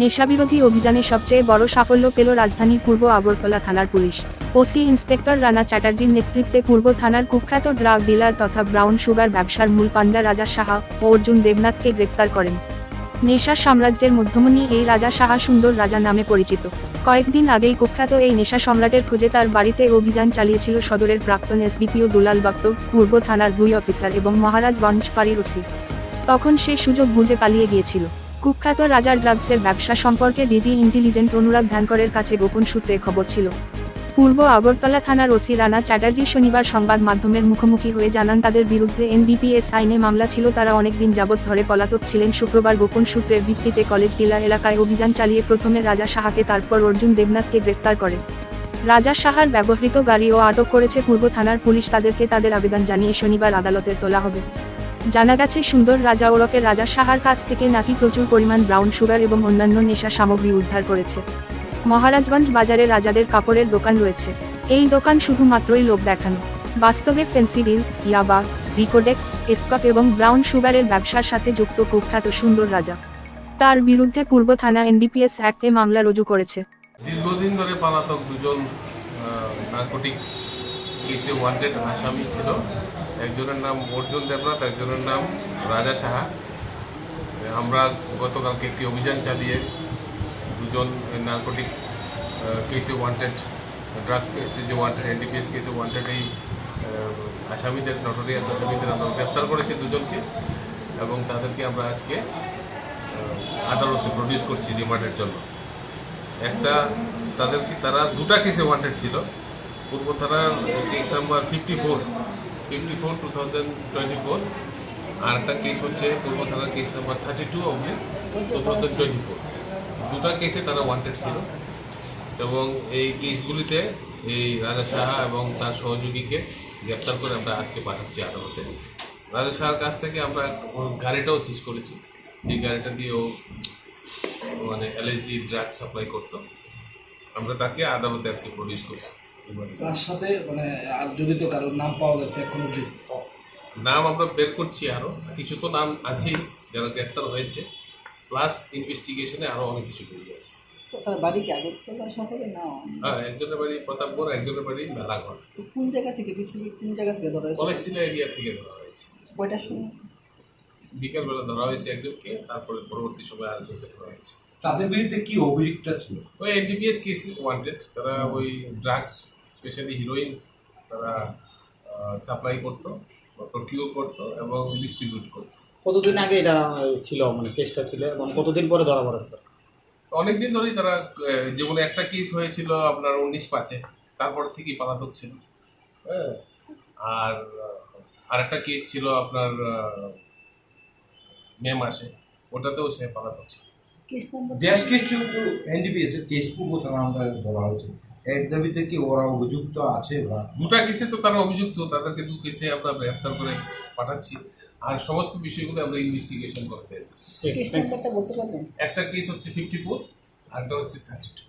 নেশাবিরোধী অভিযানে সবচেয়ে বড় সাফল্য পেল রাজধানীর পূর্ব আগরতলা থানার পুলিশ। ওসি ইন্সপেক্টর রানা চ্যাটার্জির নেতৃত্বে পূর্ব থানার কুখ্যাত ড্রাগ ডিলার তথা ব্রাউন সুগার ব্যবসার মূল পান্ডা রাজা সাহা ও অর্জুন দেবনাথকে গ্রেপ্তার করেন। নেশা সাম্রাজ্যের মধ্যমণি এই রাজা সাহা সুন্দর রাজা নামে পরিচিত। কয়েকদিন আগেই কুখ্যাত এই নেশা সম্রাটের খোঁজে তার বাড়িতে অভিযান চালিয়েছিল সদরের প্রাক্তন এসডিপিও দুলাল বাক্ত পূর্ব থানার দুই অফিসার এবং মহারাজগঞ্জ ফাঁড়ির ওসি। তখন সে সুযোগ বুঝে পালিয়ে গিয়েছিল। কুখ্যাত রাজার ড্রাগসের ব্যবসা সম্পর্কে ডিজি ইন্টেলিজেন্ট অনুরাগ ধ্যানকরের কাছে গোপন সূত্রে খবর ছিল। পূর্ব আগরতলা থানার ওসি রানা চ্যাটার্জি শনিবার সংবাদ মাধ্যমের মুখোমুখি হয়ে জানান, তাদের বিরুদ্ধে এনবিপিএস আইনে মামলা ছিল, তারা অনেকদিন যাবৎ ধরে পলাতক ছিলেন। শুক্রবার গোপন সূত্রের ভিত্তিতে কলেজ টিলা এলাকায় অভিযান চালিয়ে প্রথমে রাজা সাহাকে, তারপর অর্জুন দেবনাথকে গ্রেফতার করে। রাজা সাহার ব্যবহৃত গাড়িও আটক করেছে পূর্ব থানার পুলিশ। তাদেরকে তাদের আবেদন জানিয়ে শনিবার আদালতে তোলা হবে। জানা গেছে, সুন্দর রাজা ওরফে রাজা সাহার কাছ থেকে নাকি প্রচুর পরিমাণ ব্রাউন সুগার এবং অন্যান্য নেশা সামগ্রী উদ্ধার করেছে। মহারাজগঞ্জ বাজারে রাজাদের কাপড়ের দোকান রয়েছে। এই দোকান শুধুমাত্রই লোক দেখানো। বাস্তবে ফেন্সিডিল ইয়াবা রিকোডেক্স এসকপ এবং ব্রাউন সুগারের ব্যবসার সাথে যুক্ত কুখ্যাত সুন্দর রাজা। তার বিরুদ্ধে পূর্ব থানা এনডিপিএস অ্যাক্টে মামলা রুজু করেছে। দীর্ঘদিন ধরে পলাতক দুজন নার্কোটিক কেসে ওয়ান্টেড আসামি ছিল। একজনের নাম অর্জুন দেবনাথ, একজনের নাম রাজা সাহা। আমরা গতকালকে একটি অভিযান চালিয়ে দুজন নার্কোটিক কেসে ওয়ান্টেড ড্রাগ কেসে যে ওয়ান্টেড এনডিপিএস কেসে ওয়ান্টেড এই আসামিদের নটোরিয়াস আসামিদের আমরা গ্রেপ্তার করেছি দুজনকে এবং তাদেরকে আমরা আজকে আদালতে প্রডিউস করছি রিমান্ডের জন্য। একটা, তাদেরকে, তারা দুটা কেসে ওয়ান্টেড ছিল। পূর্ব থানার case number fifty four fifty four two thousand twenty four আর একটা কেস হচ্ছে পূর্ব থানার কেস নাম্বার থার্টি টু অবধি টু থাউজেন্ড টোয়েন্টি ফোর দুটা কেসে তারা ওয়ান্টেড ছিল। এবং এই কেসগুলিতে এই রাজা সাহা এবং তার সহযোগীকে গ্রেপ্তার করে আমরা আজকে পাঠাচ্ছি আদালতে। রাজা সাহার কাছ থেকে আমরা গাড়িটাও সিজ করেছি। যে গাড়িটা দিয়ে ও মানে এলএসডি ড্রাগ সাপ্লাই করতো। আমরা তাকে আদালতে আজকে প্রডিউস করছি। তার সাথে মানে আর যদি তো কারোর নাম পাওয়া গেছে এখন অব্দি নাম আমরা বের করছি আরও কিছু তো নাম আছে যারা গ্রেপ্তার হয়েছে। প্লাস ইনভেস্টিগেশনে আরও অনেক কিছু বেরিয়ে আছে। স্যার তার বাড়ি কি আগরতলা শহরে? না। হ্যাঁ একজনের বাড়ি প্রতাপগড় একজনের বাড়ি মেলাঘর। তো কোন জায়গা থেকে? কোন জায়গা থেকে ধরা হয়েছে? এরিয়া থেকে ধরা হয়েছে। কয়টার সময়? বিকালবেলা ধরা হয়েছে একজনকে তারপরে পরবর্তী সময় আরেকজনকে ধরা হয়েছে। তাদের বিরুদ্ধে কি অভিযোগটা ছিল? ওই এনডিপিএস কেস ওয়ান্টেড তারা ওই ড্রাগস স্পেশালি হিরোইন তারা সাপ্লাই করতো প্রকিউর করতো এবং ডিস্ট্রিবিউট করতো। কতদিন আগে এটা ছিল মানে কেসটা ছিল এবং কতদিন পরে ধরা পড়েছিল? অনেকদিন ধরেই তারা যেমন একটা কেস হয়েছিল আপনার উনিশ পাঁচে তারপর থেকেই পালাতক ছিল। হ্যাঁ আর আরেকটা কেস ছিল আপনার মে মাসে ওটাতেও সে পালাতক ছিল। কেস নাম্বার বেশ কিছু এনডিপিএস এর কেস পূর্ব থানা আমরা ধরা হয়েছে। এর দাবিতে কি ওরা অভিযুক্ত আছে বা দুটা কেসে তো তারা অভিযুক্ত তাদেরকে দু কেসে আমরা গ্রেফতার করে পাঠাচ্ছি। আর সমস্ত বিষয়গুলো আমরা ইনভেস্টিগেশন করতে একটা কেস হচ্ছে ফিফটি ফোর আরেকটা হচ্ছে থার্টি টু